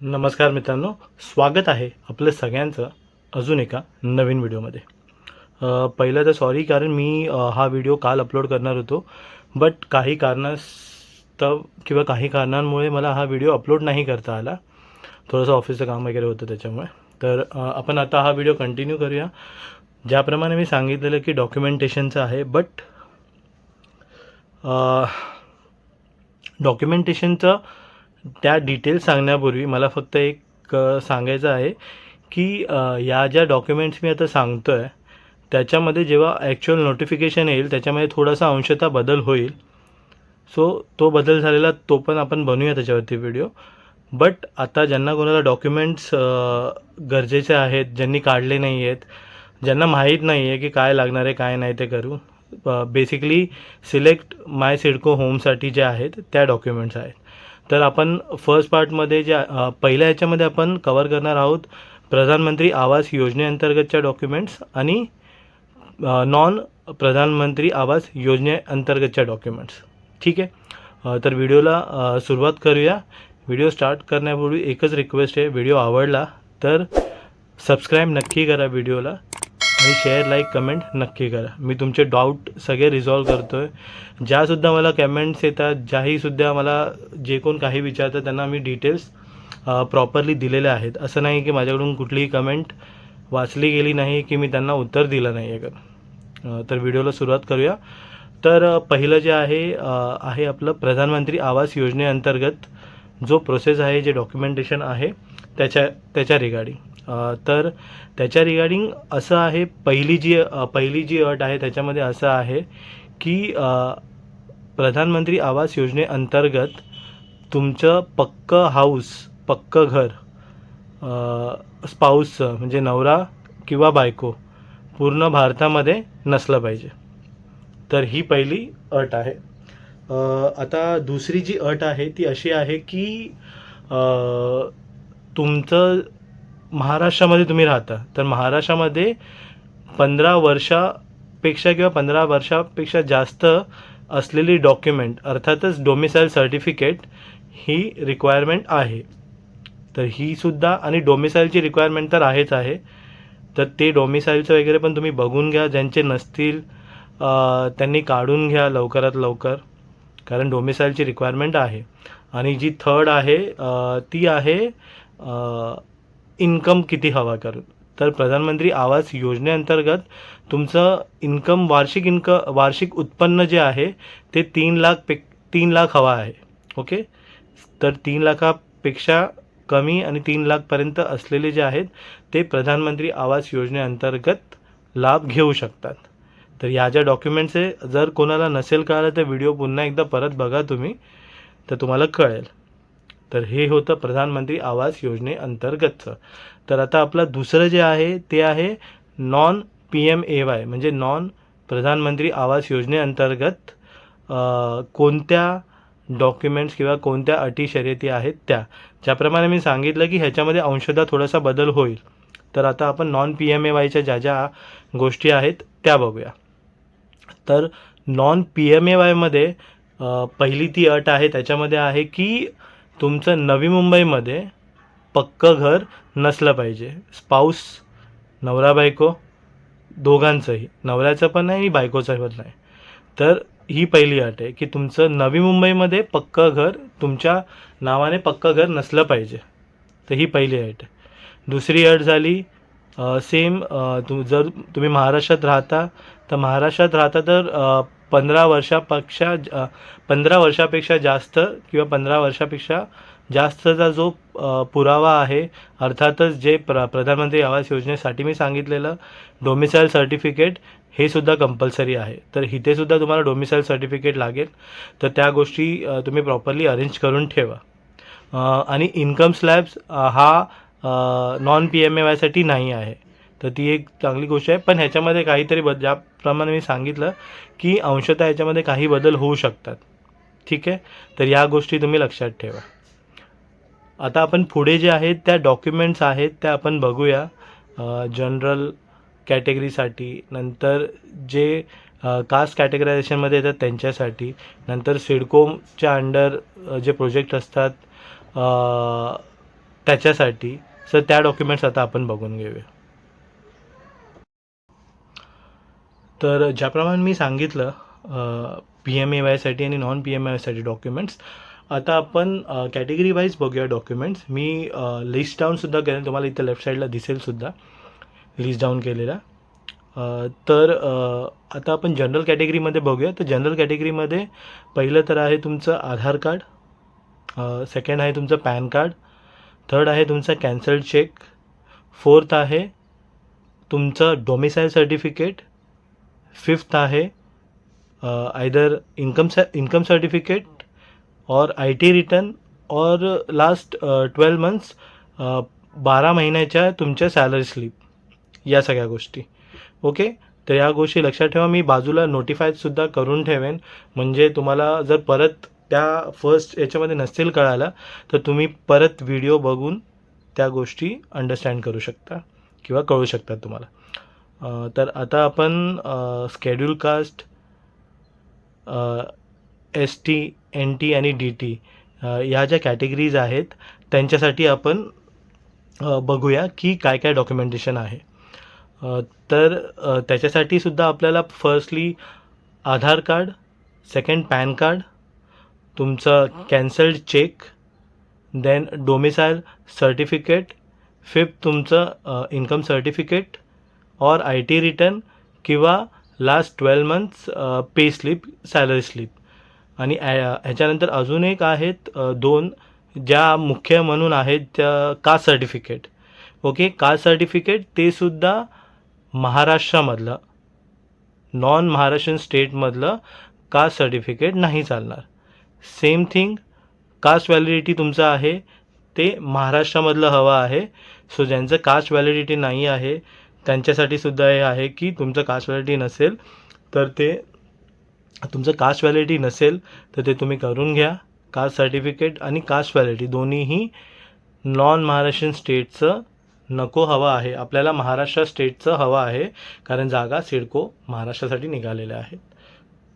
नमस्कार मित्रांनो स्वागत आहे आपलं सगळ्यांचं अजून एका नवीन व्हिडिओमध्ये. पहिलं तर सॉरी कारण मी हा व्हिडिओ काल अपलोड करणार होतो बट काही कारणास्तव किंवा काही कारणांमुळे मला हा व्हिडिओ अपलोड नाही करता आला. थोडंसं ऑफिसचं काम वगैरे होतं त्याच्यामुळे. तर आपण आता हा व्हिडिओ कंटिन्यू करूया. ज्याप्रमाणे मी सांगितलेलं की डॉक्युमेंटेशनचं आहे बट डॉक्युमेंटेशनचं त्या डिटेल्स सांगण्यापूर्वी मला फक्त एक सांगायचं आहे की या ज्या डॉक्युमेंट्स मी आता सांगतो आहे त्याच्यामध्ये जेव्हा ॲक्च्युअल नोटिफिकेशन येईल त्याच्यामध्ये थोडासा अंशतः बदल होईल. सो तो बदल झालेला तो पण आपण बनवूया त्याच्यावरती व्हिडिओ बट आता ज्यांना कोणाला डॉक्युमेंट्स गरजेचे आहेत ज्यांनी काढले नाही आहेत ज्यांना माहीत नाही आहे की काय लागणार आहे काय नाही ते करू बेसिकली सिलेक्ट माय सिडको होमसाठी जे आहेत त्या डॉक्युमेंट्स आहेत. तर आपण फर्स्ट पार्टमध्ये ज्या पहिल्या ह्याच्यामध्ये आपण कवर करणार आहोत प्रधानमंत्री आवास योजनेअंतर्गतच्या डॉक्युमेंट्स आणि नॉन प्रधानमंत्री आवास योजनेअंतर्गतच्या डॉक्युमेंट्स ठीक आहे? तर व्हिडिओला सुरुवात करूया. व्हिडिओ स्टार्ट करण्यापूर्वी एकच रिक्वेस्ट आहे. व्हिडिओ आवडला तर सबस्क्राईब नक्की करा व्हिडिओला. आणि शेअर लाईक कमेंट नक्की करा. मी तुमचे डाऊट सगळे रिझॉल्व करतो आहे ज्यासुद्धा मला कमेंट्स येतात ज्याहीसुद्धा मला जे कोण काही विचारतात त्यांना मी डिटेल्स प्रॉपरली दिलेले आहेत. असं नाही की माझ्याकडून कुठलीही कमेंट वाचली गेली नाही की मी त्यांना उत्तर दिलं नाही आहे. का तर व्हिडिओला सुरुवात करूया. तर पहिलं जे आहे आहे आपलं प्रधानमंत्री आवास योजनेअंतर्गत जो प्रोसेस आहे जे डॉक्युमेंटेशन आहे त्याच्या त्याच्या रिगार्डिंग तर त्याच्या रिगार्डिंग असं आहे पहिली जी पहिली जी अट आहे त्याच्यामध्ये असं आहे की प्रधानमंत्री आवास योजनेअंतर्गत तुमचं पक्कं हाऊस पक्कं घर स्पाऊसचं म्हणजे नवरा किंवा बायको पूर्ण भारतामध्ये नसलं पाहिजे. तर ही पहिली अट आहे. आता दुसरी जी अट आहे ती अशी आहे की तुमचं महाराष्ट्रामध्ये तुम्ही राहता तर महाराष्ट्रामध्ये पंधरा वर्षापेक्षा किंवा पंधरा वर्षापेक्षा जास्त असलेली डॉक्युमेंट अर्थातच डोमिसाईल सर्टिफिकेट ही रिक्वायरमेंट आहे. तर ही सुद्धा आणि डोमिसाईलची रिक्वायरमेंट तर आहेच आहे. तर ते डोमिसाईलचं वगैरे पण तुम्ही बघून घ्या ज्यांचे नसतील त्यांनी काढून घ्या लवकरात लवकर कारण डोमिसाईलची रिक्वायरमेंट आहे. आणि जी थर्ड आहे ती आहे इन्कम किती हवा करून तर प्रधानमंत्री आवास योजनेअंतर्गत तुमचं इन्कम वार्षिक इन्क वार्षिक उत्पन्न जे आहे ते तीन लाख पे तीन लाख हवा आहे. ओके? तर तीन लाखापेक्षा कमी आणि तीन लाखपर्यंत असलेले जे आहेत ते प्रधानमंत्री आवास योजनेअंतर्गत लाभ घेऊ शकतात. तर या ज्या डॉक्युमेंट्स आहे जर कोणाला नसेल कळलं तर व्हिडिओ पुन्हा एकदा परत बघा तुम्ही. तर तुम्हाला कळेल. तर हे होतं प्रधानमंत्री आवास योजनेअंतर्गतचं तर आता आपलं दुसरं जे आहे ते आहे non P M A Y म्हणजे नॉन प्रधानमंत्री आवास योजनेअंतर्गत कोणत्या डॉक्युमेंट्स किंवा कोणत्या अटी शर्यती आहेत त्या. ज्याप्रमाणे मी सांगितलं की ह्याच्यामध्ये अंशतः थोडासा बदल होईल. तर आता आपण नॉन पी एम ए वायच्या ज्या ज्या गोष्टी आहेत त्या बघूया. तर नॉन पी एम ए वायमध्ये पहिली ती अट आहे त्याच्यामध्ये आहे की तुमचं नवी मुंबईमध्ये पक्कं घर नसलं पाहिजे. स्पाऊस नवरा बायको दोघांचंही. नवऱ्याचं पण नाही आणि बायकोचं पण नाही. तर ही पहिली अट आहे की तुमचं नवी मुंबईमध्ये पक्कं घर तुमच्या नावाने पक्कं घर नसलं पाहिजे. तर ही पहिली अट आहे. दुसरी अट झाली सेम तु जर तुम्ही महाराष्ट्रात राहता तर महाराष्ट्रात राहता तर पंधरा वर्षापेक्षा ज- पंधरा वर्षापेक्षा जास्त किंवा पंधरा वर्षापेक्षा जास्तचा जो पुरावा आहे अर्थातच जे प्र प्रधानमंत्री आवास योजनेसाठी मी सांगितलेलं डोमिसाईल सर्टिफिकेट हे सुद्धा कंपल्सरी आहे. तर इथेसुद्धा तुम्हाला डोमिसाईल सर्टिफिकेट लागेल. तर त्या गोष्टी तुम्ही प्रॉपरली अरेंज करून ठेवा. आणि इन्कम स्लॅब्स हा नॉन पी एम ए वायसाठी नाही आहे. तर ती एक चांगली गोष्ट आहे. पण ह्याच्यामध्ये काहीतरी बद ज्याप्रमाणे मी सांगितलं की अंशतः ह्याच्यामध्ये काही बदल होऊ शकतात. ठीक आहे? तर या गोष्टी तुम्ही लक्षात ठेवा. आता आपण पुढे जे आहेत त्या डॉक्युमेंट्स आहेत त्या आपण बघूया. जनरल कॅटेगरीसाठी नंतर जे कास्ट कॅटेगरायझेशनमध्ये येतात त्यांच्यासाठी नंतर सिडकोमच्या अंडर जे प्रोजेक्ट असतात त्याच्यासाठी. सर त्या डॉक्युमेंट्स आता आपण बघून घेऊया. तर ज्याप्रमाणे मी सांगितलं पी एम ए वायसाठी आणि नॉन पी एम ए वायसाठी डॉक्युमेंट्स आता आपण कॅटेगरी वाईज बघूया डॉक्युमेंट्स मी लिस्ट डाऊनसुद्धा करेन तुम्हाला इथं लेफ्ट साईडला दिसेलसुद्धा लिस्ट डाऊन केलेला. तर आता आपण जनरल कॅटेगरीमध्ये बघूया. तर जनरल कॅटेगरीमध्ये पहिलं तर आहे तुमचं आधार कार्ड सेकंड आहे तुमचं पॅन कार्ड थर्ड आहे तुमचा कॅन्सल्ड चेक फोर्थ आहे तुमचं डोमिसाईल सर्टिफिकेट फिफ्थ आहे आयदर इन्कम इन्कम सर्टिफिकेट और आय टी रिटर्न और लास्ट ट्वेल्व मंथ्स बारा महिन्याच्या तुमच्या सॅलरी स्लिप या सगळ्या गोष्टी. ओके तर या गोष्टी लक्षात ठेवा. मी बाजूला नोटिफायसुद्धा करून ठेवेन. म्हणजे तुम्हाला जर परत त्या फर्स्ट याच्यामध्ये नसतील कळायला तर तुम्ही परत व्हिडिओ बघून त्या गोष्टी अंडरस्टँड करू शकता किंवा कळू शकतात तुम्हाला. तर आता आपण schedule caste S T N T आणि डी टी ह्या ज्या कॅटेगरीज आहेत त्यांच्यासाठी आपण बघूया की काय काय डॉक्युमेंटेशन आहे. तर त्याच्यासाठी सुद्धा आपल्याला firstly Aadhaar card second PAN card तुमचं cancelled check then domicile certificate fifth तुमचं इन्कम सर्टिफिकेट और आय टी रिटर्न किंवा last twelve months pay slip salary slip आणि ह्याच्यानंतर अजून एक आहेत दोन ज्या मुख्य म्हणून आहेत त्या caste certificate okay caste certificate ते सुद्धा महाराष्ट्रामधलं नॉन महाराष्ट्रीयन स्टेटमधलं कास्ट सर्टिफिकेट नाही चालणार. सेम थिंग कास्ट व्हॅलिडिटी तुमचं आहे ते महाराष्ट्रामधलं हवं आहे. सो ज्यांचं कास्ट व्हॅलिडिटी नाही आहे त्यांच्यासाठी सुद्धा हे आहे की तुमचं कास्ट व्हॅलिटी नसेल तर ते तुमचं कास्ट व्हॅलिटी नसेल तर ते तुम्ही करून घ्या. कास्ट सर्टिफिकेट आणि कास्ट व्हॅलिटी दोन्हीही नॉन महाराष्ट्रीयन स्टेटचं नको हवं आहे. आपल्याला महाराष्ट्र स्टेटचं हवं आहे कारण जागा सिडको महाराष्ट्रासाठी निघालेल्या आहेत.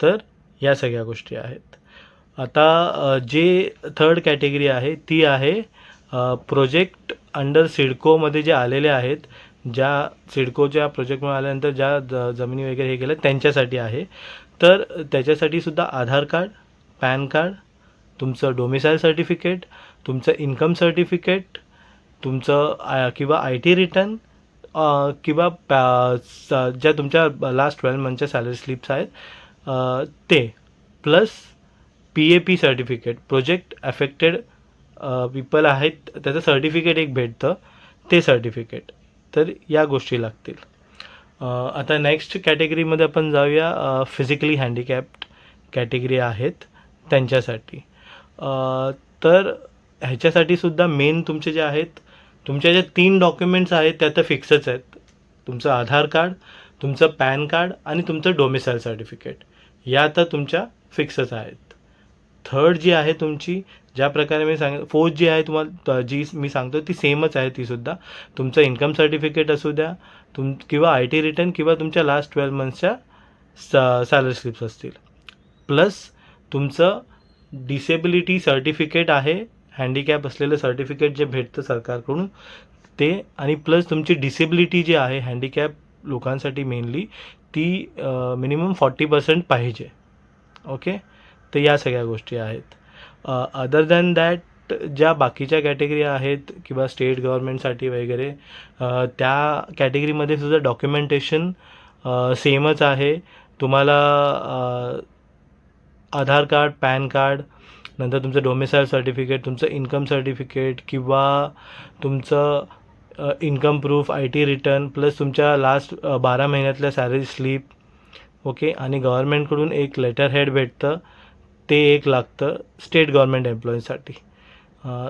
तर या सगळ्या गोष्टी आहेत. आता जे थर्ड कॅटेगरी आहे ती आहे प्रोजेक्ट अंडर सिडकोमध्ये जे आलेले आहेत ज्या सिडकोच्या प्रोजेक्टमुळे आल्यानंतर ज्या ज जमिनी वगैरे हे केल्या त्यांच्यासाठी आहे. तर त्याच्यासाठी सुद्धा आधार कार्ड पॅन कार्ड तुमचं डोमिसाईल सर्टिफिकेट तुमचं इन्कम सर्टिफिकेट तुमचं आय किंवा आय टी रिटर्न किंवा पॅ स- ज्या तुमच्या लास्ट ट्वेल्व मंथच्या सॅलरी स्लिप्स आहेत ते. Plus P A P certificate project affected people आहेत त्याचं सर्टिफिकेट एक भेटतं ते सर्टिफिकेट तर या गोष्टी लागतील. आता नेक्स्ट कॅटेगरीमध्ये आपण जाऊया. फिजिकली हँडिकॅप्ड कॅटेगरी आहेत त्यांच्यासाठी. तर ह्याच्यासाठी सुद्धा मेन तुमचे जे आहेत तुमच्या ज्या तीन डॉक्युमेंट्स आहेत त्या तर फिक्सच आहेत. तुमचं आधार कार्ड तुमचं पॅन कार्ड आणि तुमचं डोमिसाईल सर्टिफिकेट या तर तुमच्या फिक्सच आहेत. थर्ड जी आहे तुमची ज्या प्रकारे मी सांग फोर्थ जी आहे तुम्हाला जी मी सांगतो ती सेमच आहे तीसुद्धा तुमचं इन्कम सर्टिफिकेट असू द्या तुम किंवा आय टी रिटर्न किंवा तुमच्या लास्ट ट्वेल्व मंथच्या स सॅलरी स्लिप्स असतील. प्लस तुमचं डिसेबिलिटी सर्टिफिकेट आहे हँडिकॅप असलेलं सर्टिफिकेट जे भेटतं सरकारकडून ते आणि प्लस तुमची डिसेबिलिटी जी आहे हँडिकॅप लोकांसाठी मेनली ती मिनिमम फॉर्टी पर्सेंट पाहिजे. ओके तर या सगळ्या गोष्टी आहेत. अदर दॅन दॅट ज्या बाकीच्या कॅटेगरी आहेत किंवा स्टेट गव्हर्मेंटसाठी वगैरे त्या कॅटेगरीमध्ये सुद्धा डॉक्युमेंटेशन सेमच आहे. तुम्हाला आधार कार्ड पॅन कार्ड नंतर तुमचं डोमिसाईल सर्टिफिकेट तुमचं इन्कम सर्टिफिकेट किंवा तुमचं income proof I T return plus तुमच्या लास्ट बारा महिन्यातल्या सॅलरी स्लिप ओके आणि गव्हर्मेंटकडून एक लेटर हेड भेटतं. ते एक लागतं स्टेट गव्हर्मेंट एम्प्लॉईजसाठी.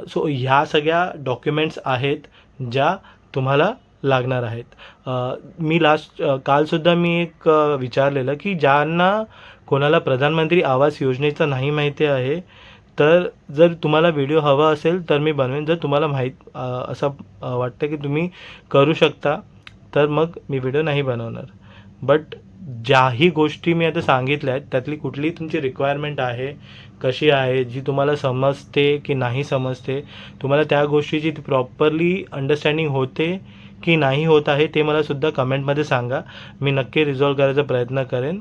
सो ह्या सगळ्या डॉक्युमेंट्स आहेत ज्या तुम्हाला लागणार आहेत. मी लास्ट कालसुद्धा मी एक विचारलेलं की ज्यांना कोणाला प्रधानमंत्री आवास योजनेचं नाही माहिती आहे तर जर तुम्हाला व्हिडिओ हवा असेल तर मी बनवेन. जर तुम्हाला माहीत असं वाटतं की तुम्ही करू शकता तर मग मी व्हिडिओ नाही बनवणार. बट ज्याही गोष्टी मी आता सांगितल्या आहेत त्यातली कुठली तुमची रिक्वायरमेंट आहे कशी आहे जी तुम्हाला समजते की नाही समजते तुम्हाला त्या गोष्टीची प्रॉपरली अंडरस्टँडिंग होते की नाही होत आहे ते मला सुद्धा कमेंटमध्ये सांगा. मी नक्की रिझॉल्व करायचा प्रयत्न करेन.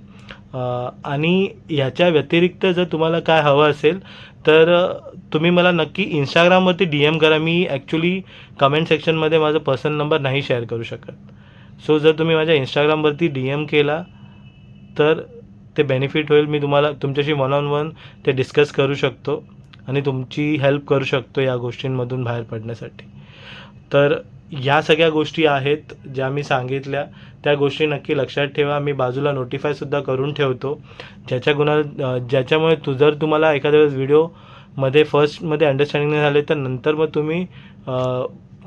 आणि ह्याच्या व्यतिरिक्त जर तुम्हाला काय हवं असेल तर तुम्ही मला नक्की इंस्टाग्रामवरती डी एम करा. मी ॲक्च्युली कमेंट सेक्शनमध्ये माझा पर्सनल नंबर नाही शेअर करू शकत. सो जर तुम्ही माझ्या इंस्टाग्रामवरती डी एम केला तर ते बेनिफिट होईल. मी तुम्हाला तुमच्याशी वन ऑन वन ते डिस्कस करू शकतो आणि तुमची हेल्प करू शकतो या गोष्टींमधून बाहेर पडण्यासाठी. तर ह्या सगळ्या गोष्टी आहेत ज्या मी सांगितल्या. त्या गोष्टी नक्की लक्षात ठेवा. मी बाजूला नोटिफायसुद्धा करून ठेवतो. ज्याच्या गुणा ज्याच्यामुळे तू जर तुम्हाला एखाद्या वेळेस व्हिडिओमध्ये फर्स्टमध्ये अंडरस्टँडिंग नाही झाले तर नंतर मग तुम्ही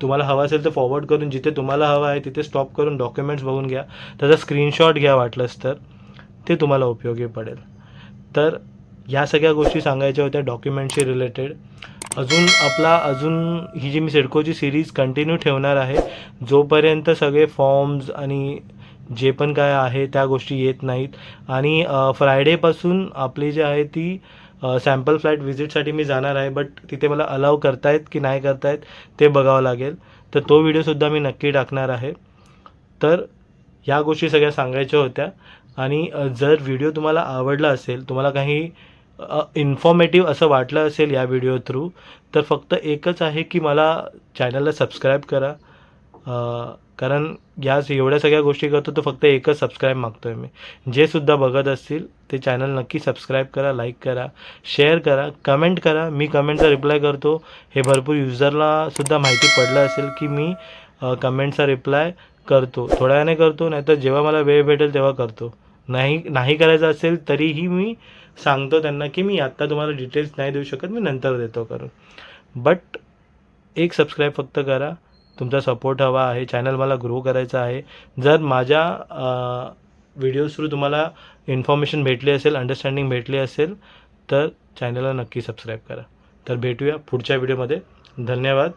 तुम्हाला हवं असेल तर फॉरवर्ड करून जिथे तुम्हाला हवं आहे तिथे स्टॉप करून डॉक्युमेंट्स बघून घ्या. त्याचा स्क्रीनशॉट घ्या वाटलंच तर. ते तुम्हाला उपयोगी पडेल. तर या सगळ्या गोष्टी सांगायच्या होत्या डॉक्युमेंटशी रिलेटेड. अजून आपला अजून ही जी मी सिडकोची सिरीज कंटिन्यू ठेवणार आहे जोपर्यंत सगळे फॉर्म्स आणि जे पण काय आहे त्या गोष्टी येत नाहीत. आणि फ्रायडेपासून आपली जी आहे ती सॅम्पल फ्लॅट व्हिजिटसाठी मी जाणार आहे बट तिथे मला अलाव करतायत की नाही करतायत ते बघावं लागेल. तर तो व्हिडिओसुद्धा मी नक्की टाकणार आहे. तर ह्या गोष्टी सगळ्या सांगायच्या होत्या. आणि जर व्हिडिओ तुम्हाला आवडला असेल तुम्हाला काही इन्फॉर्मेटिव्ह असं वाटलं असेल या व्हिडिओ थ्रू तर फक्त एकच आहे की मला चॅनलला सबस्क्राईब करा. कारण या एवढ्या सगळ्या गोष्टी करतो तर फक्त एकच सबस्क्राईब मागतो आहे मी. जे सुद्धा बघत असतील ते चॅनल नक्की सबस्क्राईब करा लाईक करा शेअर करा कमेंट करा. मी कमेंटचा रिप्लाय करतो. हे भरपूर युजरला सुद्धा माहिती पडलं असेल की मी कमेंटचा रिप्लाय करतो. थोड्या वेळाने करतो नाहीतर जेव्हा मला वेळ भेटेल तेव्हा करतो. नाही नाही करायचं असेल तरीही मी सांगतो त्यांना की मी आत्ता तुम्हाला डिटेल्स नाही देऊ शकत मी नंतर देतो करून. बट एक सबस्क्राईब फक्त करा. तुमचा सपोर्ट हवा आहे चॅनल मला ग्रो करायचा आहे. जर माझ्या व्हिडिओज थ्रू तुम्हाला इन्फॉर्मेशन भेटली असेल अंडरस्टँडिंग भेटली असेल तर चॅनलला नक्की सबस्क्राईब करा. तर भेटूया पुढच्या व्हिडिओमध्ये धन्यवाद.